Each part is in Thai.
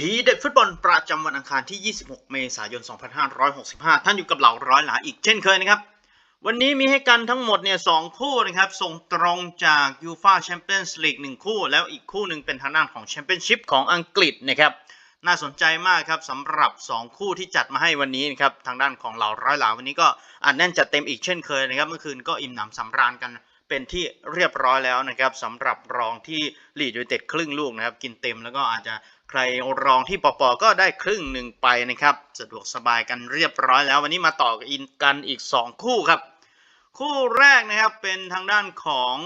ทีเด็ดฟุตบอลประจำวันอังคารที่ 26 เมษายน 2565 ท่านอยู่กับเหล่าร้อยหลาอีกเช่นเคยนะครับ วันนี้มีให้กันทั้งหมดเนี่ยสองคู่นะครับ ส่งตรงจากยูฟาแชมเปี้ยนส์ลีกหนึ่งคู่ แล้วอีกคู่หนึ่งเป็นทางด้านของแชมเปี้ยนชิพของอังกฤษนะครับ น่าสนใจมากครับสำหรับ 2 คู่ที่จัดมาให้วันนี้นะครับ ทางด้านของเหล่าร้อยหลาวันนี้ก็อัดแน่นจัดเต็มอีกเช่นเคยนะครับ เมื่อคืนก็อิ่มหนำสำราญกันเป็นที่เรียบร้อยแล้วนะครับสำหรับรองที่ลีดยูไนเต็ดครึ่งลูกนะครับ กินเต็มแล้วก็อาจจะ ครรองที่ปอปอก็ได้ครึ่งหนึ่งไปนะครับ สะดวกสบายกันเรียบร้อยแล้ว วันนี้มาต่อกันอีก 2 คู่ครับ คู่แรกนะครับเป็นทางด้านของ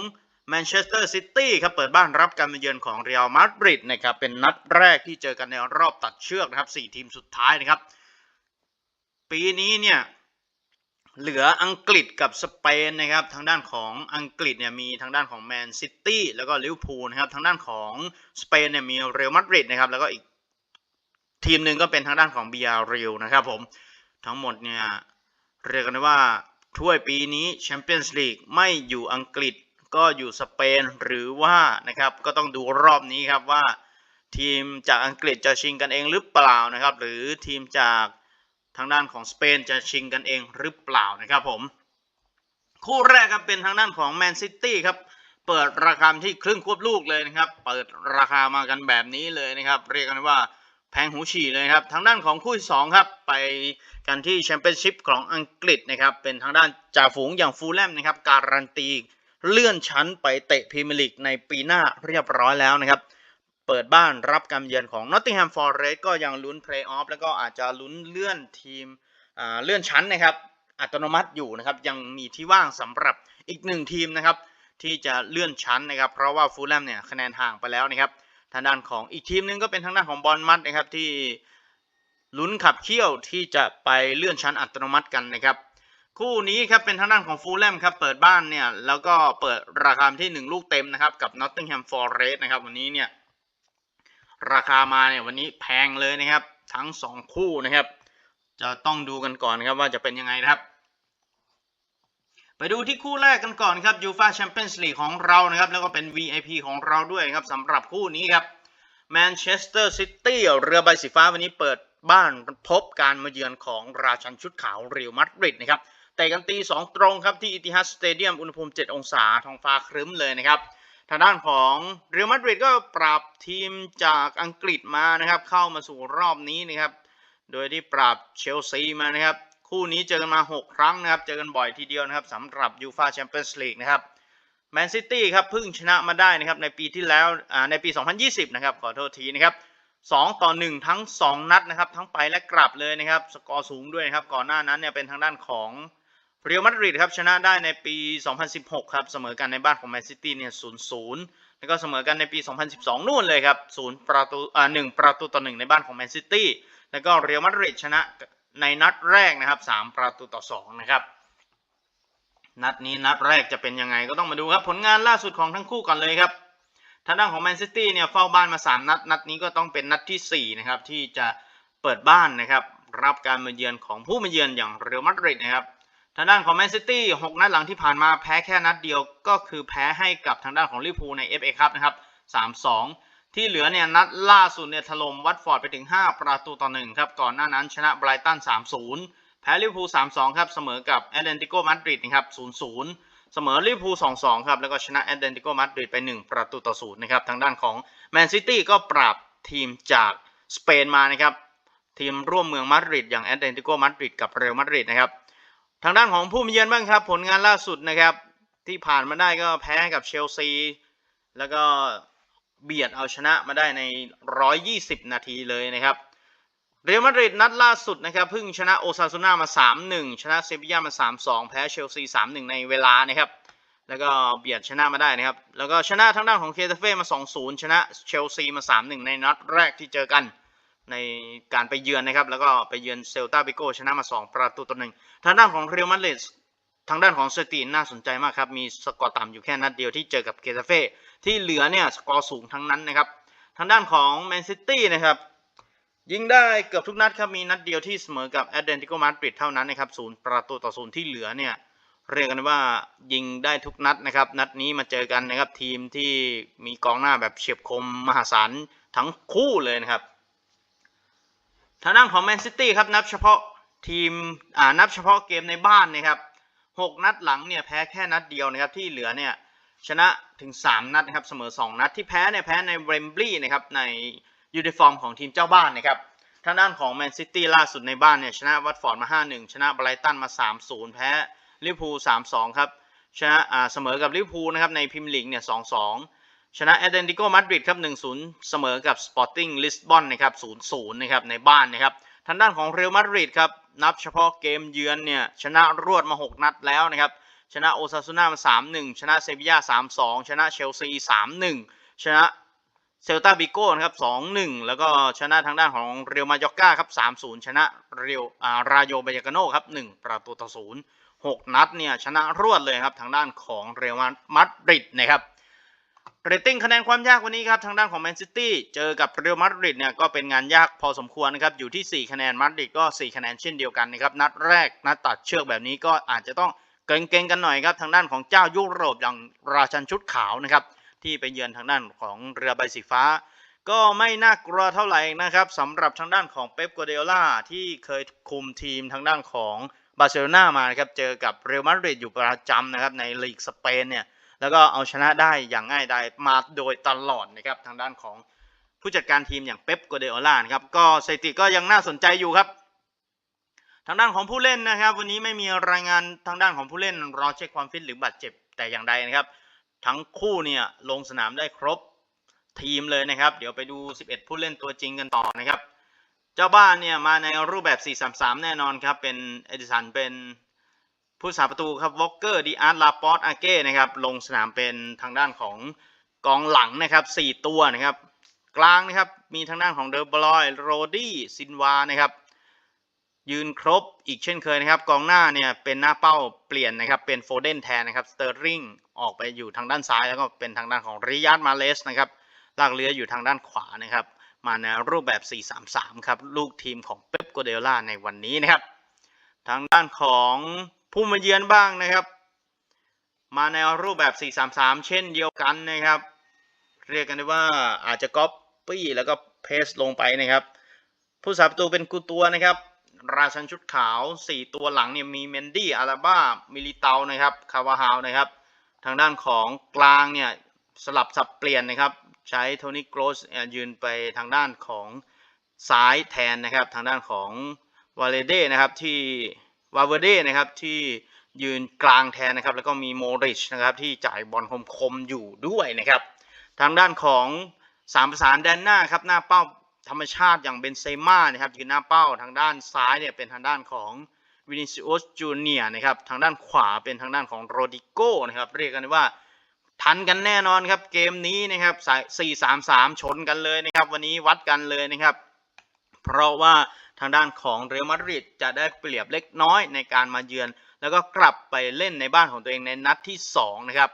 แมนเชสเตอร์ซิตี้ครับเปิดบ้านรับการมาเยือนของเรอัลมาดริดนะครับเป็นนัดแรกที่เจอกันในรอบตัดเชือกนะครับ4ทีมสุดท้ายนะครับ ปีนี้เนี่ย เหลืออังกฤษกับสเปนนะครับ ทางด้านของอังกฤษเนี่ยมีทางด้านของแมนซิตี้แล้วก็ลิเวอร์พูลนะครับ ทางด้านของสเปนเนี่ยมีเรอัลมาดริดนะครับ แล้วก็อีกทีมหนึ่งก็เป็นทางด้านของเบียร์เรลนะครับผม ทั้งหมดเนี่ยเรียกกันได้ว่าถ้วยปีนี้แชมเปี้ยนส์ลีกไม่อยู่อังกฤษก็อยู่สเปนหรือว่านะครับก็ต้องดูรอบนี้ครับว่า ทีมจากอังกฤษจะชิงกันเองหรือเปล่านะครับ หรือทีมจาก ทางด้านของสเปนจะชิงกันเองหรือเปล่านะครับผม คู่แรกครับเป็นทางด้านของแมนซิตี้ครับเปิดราคาที่ครึ่งควบลูกเลยนะครับ เปิดราคามากันแบบนี้เลยนะครับ เรียกกันว่าแพงหูฉี่เลยครับ ทางด้านของคู่ที่สองครับ ไปกันที่แชมเปี้ยนชิพของอังกฤษนะครับ เป็นทางด้านจ่าฝูงอย่างฟูลแลมนะครับ การันตีเลื่อนชั้นไปเตะพรีเมียร์ลีกในปีหน้าเรียบร้อยแล้วนะครับ เปิดบ้านรับการเยือนของ Nottingham Forest ก็ยังลุ้นเพลย์ออฟแล้วก็อาจจะลุ้นเลื่อนทีมเลื่อนชั้นนะครับ อัตโนมัติอยู่นะครับ ยังมีที่ว่างสำหรับอีกหนึ่งทีมนะครับ ที่จะเลื่อนชั้นนะครับ เพราะว่าฟูลแลมเนี่ยคะแนนห่างไปแล้วนะครับ ทางด้านของอีกทีมหนึงก็เป็นทางด้านของบอลมัดนะครับที่ลุ้นขับเคี่ยวที่จะไปเลื่อนชั้นอัตโนมัติกันนะครับ คู่นี้ครับเป็นทางด้านของฟูลแลมครับเปิดบ้านเนี่ยแล้วก็เปิดราคาที่ 1 ลูกเต็มนะครับกับ Nottingham Forest นะครับวันนี้เนี่ย ราคามาเนี่ยวันนี้แพงเลยนะครับ ทั้ง 2 คู่นะครับ จะต้องดูกันก่อนครับว่าจะเป็นยังไงนะครับ ไปดูที่คู่แรกกันก่อนครับยูฟาแชมเปี้ยนส์ลีกของเรานะครับ แล้วก็เป็น VIP ของเราด้วยครับสำหรับคู่นี้ครับแมนเชสเตอร์ซิตี้เรือใบสีฟ้าวันนี้เปิดบ้านพบการมาเยือนของราชันชุดขาวเรอัลมาดริดนะครับแต่กันตี 2 ตรงครับที่อิติฮัดสเตเดียมอุณหภูมิ 7 องศาท้องฟ้าครึ้มเลยนะครับ ทางด้านของเรอัลมาดริดก็ปรับทีมจากอังกฤษมานะครับ เข้ามาสู่รอบนี้นะครับ โดยที่ปราบเชลซีมานะครับ คู่นี้เจอกันมา 6 ครั้งนะครับ เจอกันบ่อยทีเดียวนะครับสำหรับยูฟาแชมเปี้ยนส์ลีกนะครับแมนซิตี้ครับเพิ่งชนะมาได้นะครับในปีที่แล้วในปี 2020 นะครับ ขอโทษทีนะครับ 2 ต่อ 1 ทั้ง 2 นัดนะครับ ทั้งไปและกลับเลยนะครับ สกอร์สูงด้วยนะครับ ก่อนหน้านั้นเนี่ยเป็นทางด้านของ เรอัลมาดริดครับชนะได้ในปี 2016 ครับ เสมอกันในบ้านของแมนซิตี้เนี่ย 0-0 แล้วก็เสมอกันในปี 2012 นู่นเลยครับ 0 ประตูอ่า1ประตูต่อ 1 ในบ้านของแมนซิตี้ แล้วก็เรอัลมาดริดชนะในนัดแรกนะครับ 3 ประตูต่อ 2 นะครับ นัดนี้นัดแรกจะเป็นยังไงก็ต้องมาดูครับ ผลงานล่าสุดของทั้งคู่ก่อนเลยครับ ทางด้านของแมนซิตี้เนี่ยเฝ้าบ้านมา 3 นัด นัดนี้ก็ต้องเป็นนัดทีสี่4 นะครับที่จะเปิดบ้านนะครับรับการมาเยือนของผู้มาเยือนอย่างเรอัลมาดริดนะครับ ทางด้านของแมนซิตี้6นัดหลังที่ผ่านมาแพ้แค่นัดเดียวก็คือแพ้ให้กับทางด้านของลิเวอร์พูลใน FA ครับนะครับ3-2ที่เหลือเนี่ยนัดล่าสุดเนี่ยถล่มวัตฟอร์ดไปถึง 5 ประตูต่อ1ครับก่อนหน้านั้นชนะไบรตัน 3-0 แพ้ลิเวอร์พูล 3-2 ครับเสมอกับแอตเลติโกมาดริดนะครับ 0-0 เสมอลิเวอร์พูล 2-2 ครับแล้วก็ชนะแอตเลติโกมาดริดไป 1 ประตูต่อ0นะครับทางด้านของแมนซิตี้ก็ปราบทีมจากสเปนมานะครับทีมร่วมเมืองมาดริดอย่างแอตเลติโกมาดริดกับเรอัลมาดริดนะครับ ทางด้านของผู้มาเยือนบ้างครับ ผลงานล่าสุดนะครับ ที่ผ่านมาได้ก็แพ้กับเชลซี แล้วก็เบียดเอาชนะมาได้ใน 120 นาทีเลยนะครับ เรอัลมาดริดนัดล่าสุดนะครับเพิ่งชนะโอซาซูน่ามา 3-1 ชนะเซบีย่ามา 3-2 แพ้เชลซี 3-1 ในเวลานะครับแล้วก็เบียดชนะมาได้นะครับ แล้วก็ชนะทางด้านของเคเทเฟ่มา 2-0 ชนะเชลซีมา 3-1 ในนัดแรกที่เจอกัน ในการไปเยือนนะครับ แล้วก็ไปเยือนเซลตาบิโกชนะมา 2 ประตูต่อหนึ่งทางด้านของเรอัลมาดริดทางด้านของสตีนน่าสนใจมากครับ มีสกอร์ต่ำอยู่แค่นัดเดียวที่เจอกับเกตาเฟ่ที่เหลือเนี่ยสกอร์สูงทั้งนั้นนะครับ ทางด้านของแมนซิตี้นะครับยิงได้เกือบทุกนัดครับ มีนัดเดียวที่เสมอกับแอตเลติโกมาดริดเท่านั้นนะครับศูนย์ประตูต่อศูนย์ที่เหลือเนี่ยเรียกกันว่ายิงได้ทุกนัดนะครับ นัดนี้มาเจอกันนะครับทีมที่มีกองหน้าแบบเฉียบคมมหาศาลทั้งคู่เลยนะครับ ทางด้านของแมนซิตี้ครับนับเฉพาะทีมอ่านับเฉพาะเกมในบ้านนะครับหกนัดหลังเนี่ยแพ้แค่นัดเดียวนะครับที่เหลือเนี่ยชนะถึง 3 นัดนะครับเสมอ 2 นัดที่แพ้เนี่ยแพ้ในเวมบลีย์นะครับในยูนิฟอร์มของทีมเจ้าบ้านนะครับทางด้านของแมนซิตี้ล่าสุดในบ้านเนี่ยชนะวัตฟอร์ดมา 5-1 ชนะไบรตันมา 3-0 แพ้ลิเวอร์พูล3-2 ครับชนะอ่าเสมอกับลิเวอร์พูลนะครับในพรีเมียร์ลีกเนี่ย2-2 ชนะแอตเลติโกมาดริดครับ 1-0 เสมอกับสปอร์ติ้งลิสบอนนะครับ 0-0 นะครับ ในบ้านนะครับ ทางด้านของเรอัลมาดริดครับ นับเฉพาะเกมเยือนเนี่ย ชนะรวดมา 6 นัดแล้วนะครับ ชนะโอซาซูน่ามา 3-1 ชนะเซบีย่า 3-2 ชนะเชลซี 3-1 ชนะเซลตาบิโก้นะครับ 2-1 แล้วก็ชนะทางด้านของเรียวมายอร์ก้าครับ 3-0 ชนะเรียวอ่าราโยบายากาโนครับ 1 ประตูต่อ 0 6 นัดเนี่ยชนะรวดเลยครับทางด้านของเรอัลมาดริดนะครับ เรตติ้งคะแนนความยากวันนี้ครับทางด้านของแมนซิตี้เจอกับเรอัลมาดริดเนี่ยก็เป็นงานยากพอสมควรนะครับอยู่ที่ 4 คะแนนมาดริดก็ 4 คะแนนเช่นเดียวกันนะครับนัดแรกนัดตัดเชือกแบบนี้ก็อาจจะต้องเกรงๆกันหน่อยครับทางด้านของเจ้ายุโรปอย่างราชันชุดขาวนะครับที่ไปเยือนทางด้านของเรือใบสีฟ้า ก็ไม่น่ากลัวเท่าไหร่นะครับสำหรับทางด้านของเป๊ปกัวเดล่าที่เคยคุมทีมทางด้านของบาร์เซโลนามานะครับเจอกับเรอัลมาดริดอยู่ประจำนะครับในลีกสเปนเนี่ย แล้วก็เอาชนะได้อย่างง่ายดายมาโดยตลอดนะครับทางด้านของผู้จัดการทีมอย่างเป๊ปกัวเดโอล่านะครับก็สถิติก็ยังน่าสนใจอยู่ครับ ทางด้านของผู้เล่นนะครับ วันนี้ไม่มีรายงานทางด้านของผู้เล่นรอเช็คความฟิตหรือบาดเจ็บแต่อย่างใดนะครับ ทั้งคู่เนี่ยลงสนามได้ครบทีมเลยนะครับ เดี๋ยวไปดู 11 ผู้เล่นตัวจริงกันต่อนะครับ เจ้าบ้านเนี่ยมาในรูปแบบ 4-3-3 แน่นอนครับ เป็นเอดิสันเป็น ผู้สาประตูครับวอลเกอร์ดีอาร์ลาปอตอาเก้นะครับลงสนามเป็นทางด้านของกองหลังนะครับ 4 ตัวนะครับ กลางนะครับมีทางด้านของเดอร์บลอยโรดี้ซินวานะครับยืนครบอีกเช่นเคยนะครับ กองหน้าเนี่ยเป็นหน้าเป้าเปลี่ยนนะครับเป็นโฟเดนแทนนะครับสเตอร์ริงออกไปอยู่ทางด้านซ้าย แล้วก็เป็นทางด้านของริยัตมาเลสนะครับลากเรืออยู่ทางด้านขวานะครับ มาในรูปแบบ 4-3-3 ครับ ลูกทีมของเป๊ปโกเดล่าในวันนี้นะครับ ทางด้านของ ผู้มาเยือนบ้างนะครับ มาในรูปแบบ 4-3-3 เช่นเดียวกันนะครับ เรียกกันได้ว่าอาจจะก๊อปปี้แล้วก็เพสลงไปนะครับ ผู้สาประตูเป็นกูตัวนะครับ ราชันชุดขาว 4 ตัวหลังเนี่ยมีเมนดี้อาราบ้ามิลิเตานะครับคาวาฮาวนะครับ ทางด้านของกลางเนี่ยสลับสับเปลี่ยนนะครับ ใช้โทนี่โกรสยืนไปทางด้านของซ้ายแทนนะครับ ทางด้านของวาเลเดนะครับที่ วาเวเดนะครับที่ยืนกลางแทนนะครับ แล้วก็มีโมริชนะครับที่จ่ายบอลคมๆอยู่ด้วยนะครับ ทางด้านของสามประสานแดนหน้าครับหน้าเป้าธรรมชาติอย่างเบนเซม่านะครับยืนหน้าเป้าทางด้านซ้ายเนี่ยเป็นทางด้านของวินิซิอุสจูเนียนะครับทางด้านขวาเป็นทางด้านของโรดิโก้นะครับเรียกกันว่าทันกันแน่นอนครับเกมนี้นะครับสายสี่สามสามชนกันเลยนะครับ วันนี้วัดกันเลยนะครับ เพราะว่าทางด้านของเรอัลมาดริดจะได้เปรียบเล็กน้อยในการมาเยือน แล้วก็กลับไปเล่นในบ้านของตัวเองในนัดที่ 2 นะครับ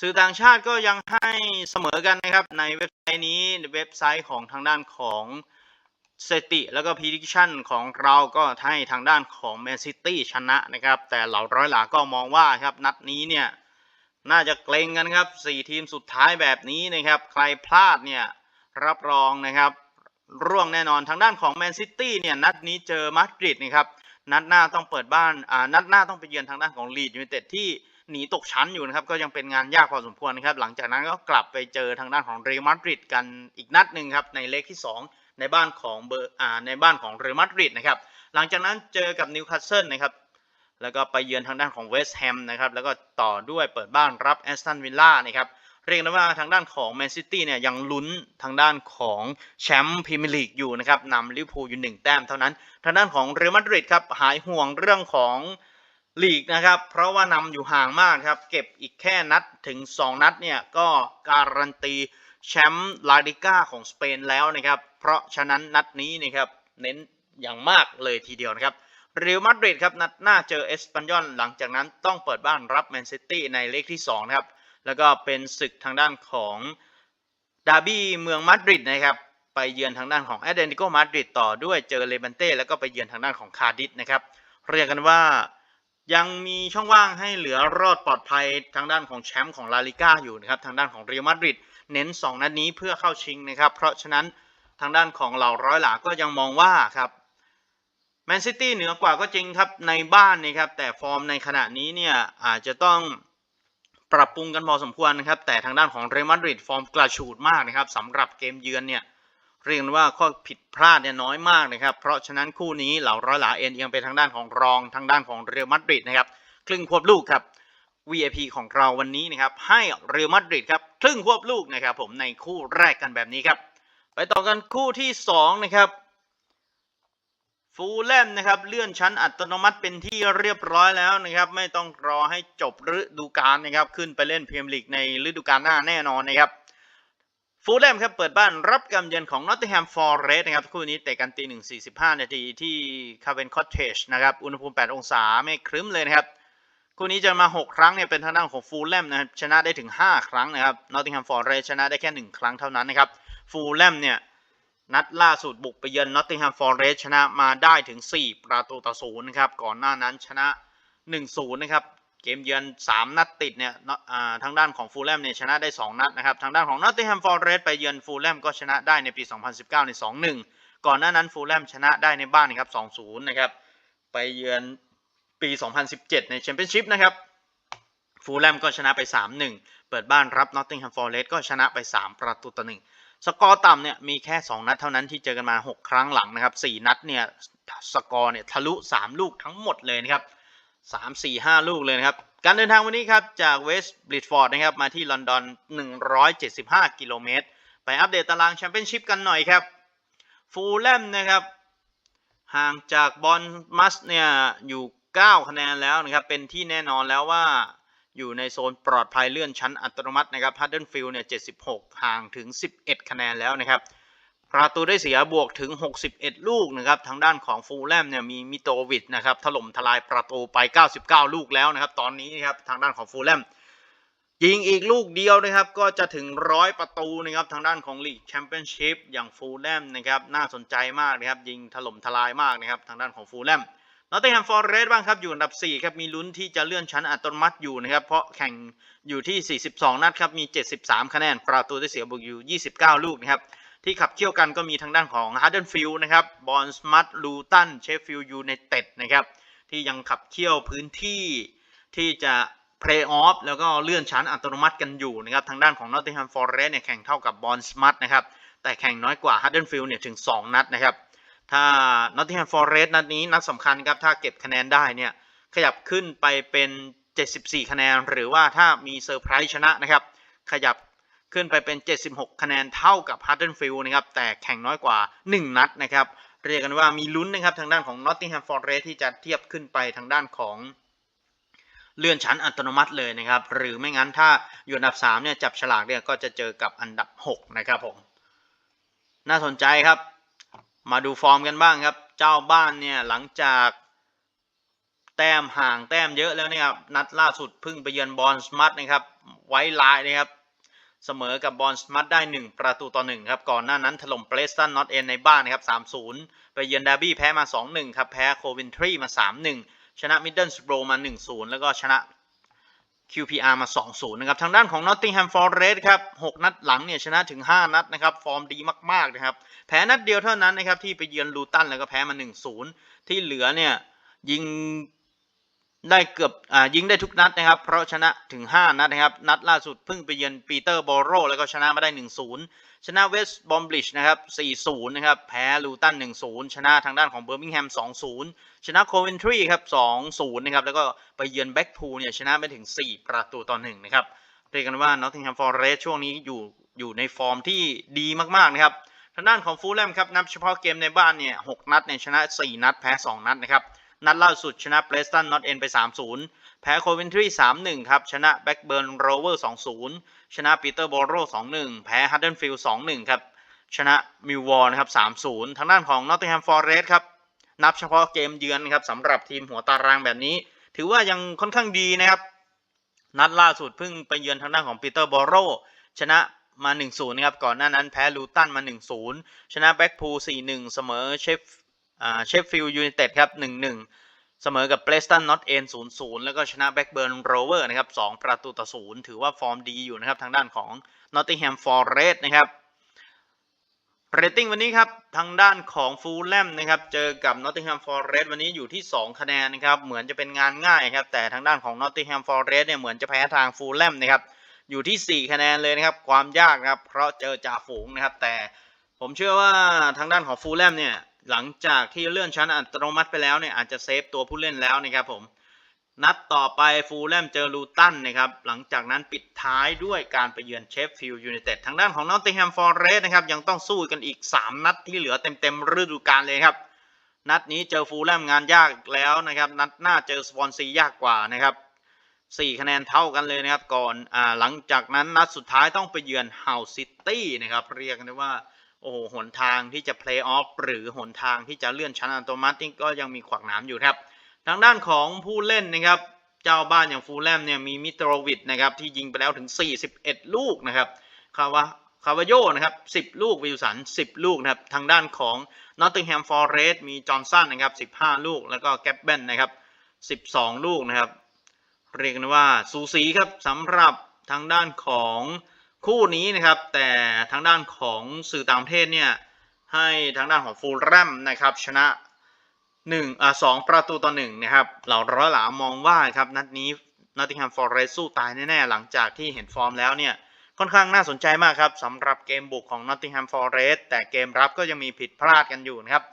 สื่อต่างชาติก็ยังให้เสมอกันนะครับ ในเว็บไซต์นี้เว็บไซต์ของทางด้านของสติแล้วก็พิจิชันของเราก็ให้ทางด้านของแมนซิตี้ชนะนะครับ แต่เหล่าร้อยหลาก็มองว่าครับนัดนี้เนี่ยน่าจะเกรงกันครับ 4 ทีมสุดท้ายแบบนี้นะครับ ใครพลาดเนี่ยรับรองนะครับ ร่วงแน่นอนทางด้านของแมนซิตี้เนี่ยนัดนี้เจอมาดริดนะครับนัดหน้าต้องเปิดบ้านอ่านัดหน้าต้องไปเยือนทางด้านของลีดยูไนเต็ดที่หนีตกชั้นอยู่นะครับก็ยังเป็นงานยากพอสมควรนะครับหลังจากนั้นก็กลับไปเจอทางด้านของเรอัลมาดริดกันอีกนัดหนึ่งครับในเลขที่ 2 ในบ้านของเบอร์อ่าในบ้านของเรอัลมาดริดนะครับหลังจากนั้นเจอกับนิวคาสเซิลนะครับแล้วก็ไปเยือนทางด้านของเวสต์แฮมนะครับแล้วก็ต่อด้วยเปิดบ้านรับแอสตันวิลล่านะครับ เรียกได้ว่าทางด้านของแมนซิตี้เนี่ยยังลุ้นทางด้านของแชมป์พรีเมียร์ลีกอยู่นะครับนำลิเวอร์พูลอยู่หนึ่งแต้มเท่านั้น ทางด้านของเรอัลมาดริดครับหายห่วงเรื่องของลีกนะครับ เพราะว่านำอยู่ห่างมากครับ เก็บอีกแค่นัดถึง 2 นัดเนี่ยก็การันตีแชมป์ลาลิก้าของสเปนแล้วนะครับ เพราะฉะนั้นนัดนี้นะครับเน้นอย่างมากเลยทีเดียวนะครับเรอัลมาดริดครับนัดหน้าเจอเอสปันยอนหลังจากนั้นต้องเปิดบ้านรับแมนซิตี้ในเลขที่2นะครับ แล้วก็เป็นศึกทางด้านของดาร์บี้เมืองมาดริดนะครับไปเยือนทางด้านของแอตเลติโกมาดริดต่อด้วยเจอเลบันเต้แล้วก็ไปเยือนทางด้านของคาร์ดิฟนะครับเรียกกันว่ายังมีช่องว่างให้เหลือรอดปลอดภัยทางด้านของแชมป์ของลาลิก้าอยู่นะครับทางด้านของเรอัลมาดริดเน้น 2 นัดนี้เพื่อเข้าชิงนะครับเพราะฉะนั้นทางด้านของเหล่าร้อยหลาก็ยังมองว่าครับแมนซิตี้เหนือกว่าก็จริงครับในบ้านนี่ครับแต่ฟอร์มในขณะนี้เนี่ยอาจจะต้อง ปรับปรุงกันพอสมควรนะครับ แต่ทางด้านของเรอัลมาดริดฟอร์มกระฉูดมากนะครับสำหรับเกมเยือนเนี่ยเรียกว่าข้อผิดพลาดเนี่ยน้อยมากนะครับ เพราะฉะนั้นคู่นี้เหล่าร้อยหลาเอ็นเอียงไปทางด้านของรองทางด้านของเรอัลมาดริดนะครับครึ่งควบลูกครับ VIP ของเราวันนี้นะครับให้เรอัลมาดริดครับครึ่งควบลูกนะครับผมในคู่แรกกันแบบนี้ครับไปต่อกันคู่ที่2นะครับ ฟูลแลมนะครับเลื่อนชั้นอัตโนมัติเป็นที่เรียบร้อยแล้วนะครับ ไม่ต้องรอให้จบฤดูกาลนะครับ ขึ้นไปเล่นพรีเมียร์ลีกในฤดูกาลหน้าแน่นอนนะครับฟูลแลมครับเปิดบ้านรับกำเยือนของนอตติแฮมฟอร์เรสต์นะครับคู่นี้เตะกันตีหนึ่งสี่สิบห้านาทีที่คาเวนคอตเทจนะครับอุณหภูมิ 8 องศาไม่ครึ้มเลยนะครับคู่นี้จะมา 6 ครั้งเนี่ยเป็นทางด้านของฟูลแลมนะครับชนะได้ถึง 5 ครั้งนะครับนอตติงแฮมฟอร์เรสชนะได้แค่ 1 ครั้งเท่านั้นนะครับฟูลแลมเนี่ย นัดล่าสุดบุกไปเยือนนอตติงแฮมฟอร์เรสชนะมาได้ถึง 4 ประตูต่อศูนย์นะครับ ก่อนหน้านั้นชนะ 1-0 นะครับ เกมเยือน 3 นัดติดเนี่ยทางด้านของฟูลแลมเนี่ยชนะได้ 2 นัดนะครับ ทางด้านของนอตติงแฮมฟอร์เรสไปเยือนฟูลแลมก็ชนะได้ในปี 2019 ใน 2-1 ก่อนหน้านั้นฟูลแลมชนะได้ในบ้านนะครับ 2-0 นะครับ ไปเยือนปี 2017 ในแชมเปี้ยนชิพนะครับฟูลแลมก็ชนะไป 3-1 เปิดบ้านรับนอตติงแฮมฟอร์เรสก็ชนะไป 3 ประตูต่อ1 สกอร์ต่ำเนี่ยมีแค่ 2 นัดเท่านั้นที่เจอกันมา 6 ครั้งหลังนะครับ4นัดเนี่ยสกอร์เนี่ยทะลุ 3 ลูกทั้งหมดเลยนะครับ3 4 5 ลูกเลยนะครับ การเดินทางวันนี้ครับจากเวสต์บริดฟอร์ดนะครับมาที่ลอนดอน 175 กิโลเมตร ไปอัปเดตตารางแชมเปี้ยนชิพกันหน่อยครับฟูลแลมนะครับห่างจากบอลมัสเนี่ยอยู่ 9 คะแนนแล้วนะครับเป็นที่แน่นอนแล้วว่า อยู่ในโซนปลอดภัยเลื่อนชั้นอัตโนมัตินะครับฮัตเดิลฟิลด์เนี่ย 76 ห่างถึง 11 คะแนนแล้วนะครับประตูได้เสียบวกถึง 61 ลูกนะครับ ทางด้านของฟูลแลมเนี่ยมีมิโตวิชนะครับ ถล่มทลายประตูไป 99 ลูกแล้วนะครับ ตอนนี้นะครับทางด้านของฟูลแลมยิงอีกลูกเดียวนะครับ ก็จะถึงร้อยประตูนะครับ ทางด้านของลีกแชมเปี้ยนชิพอย่างฟูลแลมนะครับ น่าสนใจมากนะครับ ยิงถล่มทลายมากนะครับ ทางด้านของฟูลแลม นอตติงแฮมฟอร์เรสต์บ้างครับอยู่อันดับ4ครับมีลุ้นที่จะเลื่อนชั้นอัตโนมัติอยู่นะครับเพราะแข่งอยู่ที่ 42 นัดครับมี 73 คะแนน ประตูได้เสียบุกอยู่ 29 ลูกนะครับที่ขับเคี่ยวกันก็มีทางด้านของฮาร์เดนฟิลด์นะครับบอลสมัตลูตันเชฟฟิลด์ยูไนเต็ดนะครับที่ยังขับเคี่ยวพื้นที่ที่จะเพลย์ออฟแล้วก็เลื่อนชั้นอัตโนมัติกันอยู่นะครับทางด้านของนอตติงแฮมฟอร์เรสต์เนี่ยแข่งเท่ากับบอลสมัตนะครับแต่แข่งน้อยกว่าฮาร์เดนฟิลด์เนี่ยถึง 2 นัดนะครับ ถ้านอตติงแฮมฟอร์เรสต์นัดนี้นัดสำคัญครับ ถ้าเก็บคะแนนได้เนี่ย ขยับขึ้นไปเป็น 74 คะแนน หรือว่าถ้ามีเซอร์ไพรส์ชนะนะครับ ขยับขึ้นไปเป็น 76 คะแนนเท่ากับ h a r d e n f i e l d นะครับ แต่แข่งน้อยกว่า 1 นัดนะครับ เรียกกันว่ามีลุ้นนะครับ ทางด้านของ Nottingham Forest ที่จะเทียบขึ้นไปทางด้านของเลื่อนชั้นอัตโนมัติเลยนะครับ หรือไม่งั้นถ้าอยู่อันดับ3เนี่ยจับฉลากเนี่ยก็จะเจอกับอันดับ 6 นะครับผม น่าสนใจครับ มาดูฟอร์มกันบ้างครับ เจ้าบ้านเนี่ยหลังจากแต้มห่างแต้มเยอะแล้วนะครับนัดล่าสุดพิ่งไปเยือนบอลสมัตนะครับไว้ลายนะครับเสมอกับบอลสมัตได้ 1 ประตูต่อ1ครับก่อนหน้านั้นถล่มเปรสตันนอตเอนในบ้านนะครับ3-0 ไปเยือนดาร์บี้แพ้มา 2-1 ครับแพ้โควินทรีมา 3-1 ชนะมิดเดิลสโบรมา 1-0 แล้วก็ชนะ QPR มา 2-0 นะครับ ทางด้านของ Nottingham Forest ครับ 6 นัดหลังเนี่ยชนะถึง 5 นัดนะครับ ฟอร์มดีมาก ๆ นะครับ แพ้นัดเดียวเท่านั้นนะครับ ที่ไปเยือนลูตันแล้วก็แพ้มา 1-0 ที่เหลือเนี่ยยิงได้เกือบอ่ายิงได้ทุกนัดนะครับ เพราะชนะถึง 5 นัดนะครับ นัดล่าสุดเพิ่งไปเยือนปีเตอร์บอโรแล้วก็ชนะมาได้ 1-0 ชนะเวสต์บอมบลิชนะครับ 4-0 นะครับ แพ้ลูตัน 1-0 ชนะทางด้านของเบอร์มิงแฮม 2-0 ชนะโคเวนทรีครับ 2-0 นะครับ แล้วก็ไปเยือนแบ็กพูลเนี่ย ชนะไปถึง 4 ประตูต่อ 1 นะครับ เรียกกันว่านอตติงแฮมฟอร์เรสช่วงนี้อยู่อยู่ในฟอร์มที่ดีมาก ๆ นะครับ ทางด้านของฟูลแลมครับ นับเฉพาะเกมในบ้านเนี่ย 6 นัดเนี่ย ชนะ 4 นัด แพ้ 2 นัดนะครับ นัดล่าสุดชนะเ r รสตันนอตเอ็นไป 3-0 แพ้โคเวนทรี 3-1 ครับ ชนะแบ็กเบิร์นโรเวอร์ 2-0 ชนะปีเตอร์บอโร2-1แพ้ฮัตเดนฟิลด์2-1ครับ ชนะมิววอลนะครับ3-0ทางด้านของนอตติงแฮมฟอร์เรสครับนับเฉพาะเกมเยือนนะครับสำหรับทีมหัวตารางแบบนี้ ถือว่ายังค่อนข้างดีนะครับ นัดล่าสุดเพิ่งไปเยือนทางด้านของปีเตอร์บอโรชนะมา 1-0 นะครับ ก่อนหน้านั้นแพ้ลูตันมา 1-0 ชนะแบ็กพูล4-1 เสมอเชฟอ่าเชฟฟิลด์ยูไนเต็ดครับ 1-1 เสมอกับเ r รสตันนอตเอ็น0-0แล้วก็ชนะแบ็กเบิร์นโรเวอร์นะครับ2ประตูต่อ0ถือว่าฟอร์มดีอยู่นะครับ ทางด้านของ Nottingham Forest นะครับเรตติ้งวันนี้ครับ ทางด้านของฟูลแลมนะครับ เจอกับนอตติงแฮมฟอร์เรสต์วันนี้อยู่ที่ 2 คะแนนนะครับ เหมือนจะเป็นงานง่ายครับ แต่ทางด้านของนอตติงแฮมฟอร์เรสต์เนี่ยเหมือนจะแพ้ทางฟูลแลมนะครับ อยู่ที่ 4 คะแนนเลยนะครับ ความยากนะครับ เพราะเจอจ่าฝูงนะครับ แต่ผมเชื่อว่าทางด้านของฟูลแลมเนี่ย หลังจากที่เลื่อนชั้นอัตโนมัติไปแล้วเนี่ยอาจจะเซฟตัวผู้เล่นแล้วนะครับผมนัดต่อไปฟูลแลมเจอลูตันนะครับหลังจากนั้นปิดท้ายด้วยการไปเยือนเชฟฟิลด์ยูไนเต็ดทางด้านของนอตติงแฮมฟอร์เรสต์นะครับยังต้องสู้กันอีก 3 นัดที่เหลือเต็มๆฤดูกาลเลยครับ นัดนี้เจอฟูลแลมงานยากแล้วนะครับ นัดหน้าเจอสปอนซียากกว่านะครับ4คะแนนเท่ากันเลยนะครับก่อนอ่าหลังจากนั้นนัดสุดท้ายต้องไปเยือนเฮาซิตี้นะครับเรียกได้ว่า โอ้โหหนทางที่จะเพลย์ออฟหรือหนทางที่จะเลื่อนชั้นอัตโนมัติก็ยังมีขวากหน้ำอยู่ครับ ทางด้านของผู้เล่นนะครับ เจ้าบ้านอย่างฟูลแลมเนี่ยมีมิตรวิชนะครับที่ยิงไปแล้วถึง 41 ลูกนะครับคาวาคาวาโยนะครับ 10 ลูกวิลสัน 10 ลูกนะครับ ทางด้านของนอตติงแฮมฟอร์เรสต์มีจอห์นสันนะครับ 15 ลูก แล้วก็แกปเบนนะครับ 12 ลูกนะครับ เรียกได้ว่าสูสีครับสำหรับทางด้านของ คู่นี้นะครับ แต่ทางด้านของสื่อต่างประเทศเนี่ยให้ทางด้านของฟูลแลมนะครับชนะหนึ่งอ่าสองประตูต่อหนึ่งนะครับเหล่าร้อยหลามองว่าครับนัดนี้นอตติงแฮมฟอร์เรสสู้ตายแน่ๆหลังจากที่เห็นฟอร์มแล้วเนี่ยค่อนข้างน่าสนใจมากครับสำหรับเกมบุกของนอตติงแฮมฟอร์เรสแต่เกมรับก็ยังมีผิดพลาดกันอยู่นะครับ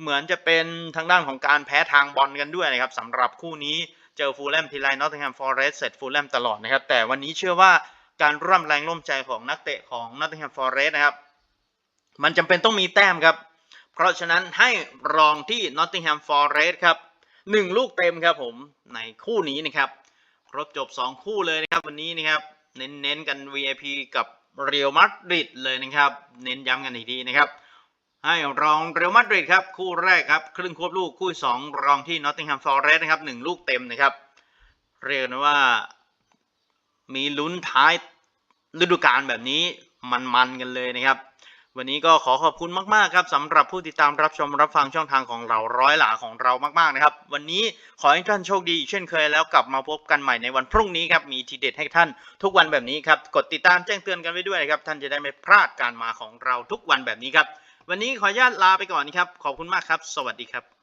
เหมือนจะเป็นทางด้านของการแพ้ทางบอลกันด้วยนะครับสำหรับคู่นี้เจอฟูลแลมทีไรนอตติงแฮมฟอร์เรสเสร็จฟูลแลมตลอดนะครับแต่วันนี้เชื่อว่า การร่วมแรงร่วมใจของนักเตะของนอตติงแฮมฟอร์เรสนะครับ มันจำเป็นต้องมีแต้มครับ เพราะฉะนั้นให้รองที่นอตติงแฮมฟอร์เรสครับหนึ่งลูกเต็มครับผมในคู่นี้นะครับครบจบ 2 คู่เลยนะครับวันนี้นะครับ เน้นๆกัน VIP กับเรอัลมาดริดเลยนะครับ เน้นย้ำกันอีกทีนะครับให้รองเรอัลมาดริดครับคู่แรกครับครึ่งควบลูกคู่ที่สองรองที่นอตติงแฮมฟอร์เรสต์นะครับหนึ่งลูกเต็มนะครับ เรียกนะว่า มีลุ้นท้ายฤดูกาลแบบนี้มันๆกันเลยนะครับ วันนี้ก็ขอขอบคุณมากๆครับสำหรับผู้ติดตามรับชมรับฟังช่องทางของเราร้อยหลาของเรามากๆนะครับ วันนี้ขอให้ท่านโชคดีเช่นเคยแล้วกลับมาพบกันใหม่ในวันพรุ่งนี้ครับมีทีเด็ดให้ท่านทุกวันแบบนี้ครับกดติดตามแจ้งเตือนกันไว้ด้วยนะครับท่านจะได้ไม่พลาดการมาของเราทุกวันแบบนี้ครับวันนี้ขออนุญาตลาไปก่อนครับขอบคุณมากครับ สวัสดีครับ